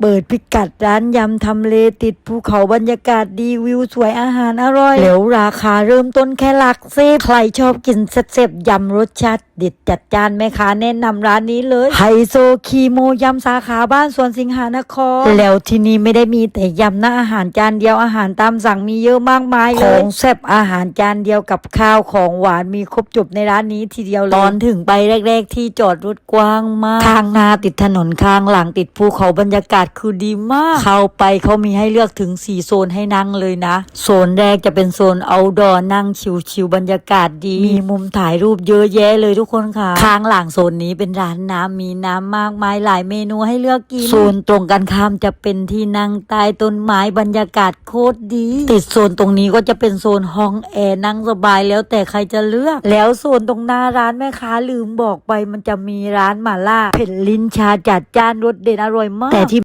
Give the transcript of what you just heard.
เปิดพิกัดร้านยำทำเลติดภูเขาบรรยากาศดีวิวสวยอาหารอร่อย แล้วราคาเริ่มต้นแค่หลักสิบใครชอบกินเซ็บๆยำรสชาติเด็ดจัดจานแม่ค้าแนะนำร้านนี้เลยไฮโซคีโมยำสาขาบ้านสวนสิงหานคร แล้วที่นี่ไม่ได้มีแต่ยำนะอาหารจานเดียวอาหารตามสั่งมีเยอะมากมายเลยของแซ่บอาหารจานเดียวกับข้าวของหวานมีครบจบในร้านนี้ทีเดียวเลยตอนถึงไปแรก ๆ ที่จอดรถกว้างมาก ข้างหน้าติดถนนข้างหลังติดภูเขาบรรยากาศคือดีมาก เข้าไปเขามีให้เลือกถึง 4 โซนให้นั่งเลยนะ โซนแรกจะเป็นโซนเอาดอนั่งชิวๆบรรยากาศดี มีมุมถ่ายรูปเยอะแยะเลยทุกคนค่ะ ข้างหลังโซนนี้เป็นร้านน้ำมีน้ำมากมายหลายเมนูให้เลือกกิน โซนตรงกันข้ามจะเป็นที่นั่งใต้ต้นไม้บรรยากาศโคตรดี ติดโซนตรงนี้ก็จะเป็นโซนห้องแอร์นั่งสบายแล้วแต่ใครจะเลือก แล้วโซนตรงหน้าร้านแม่ค้าลืมบอกไปมันจะมีร้านหม่าล่าเผ็ดลิ้นชาจัดจ้านรสเด็ดอร่อยมากแต่ที่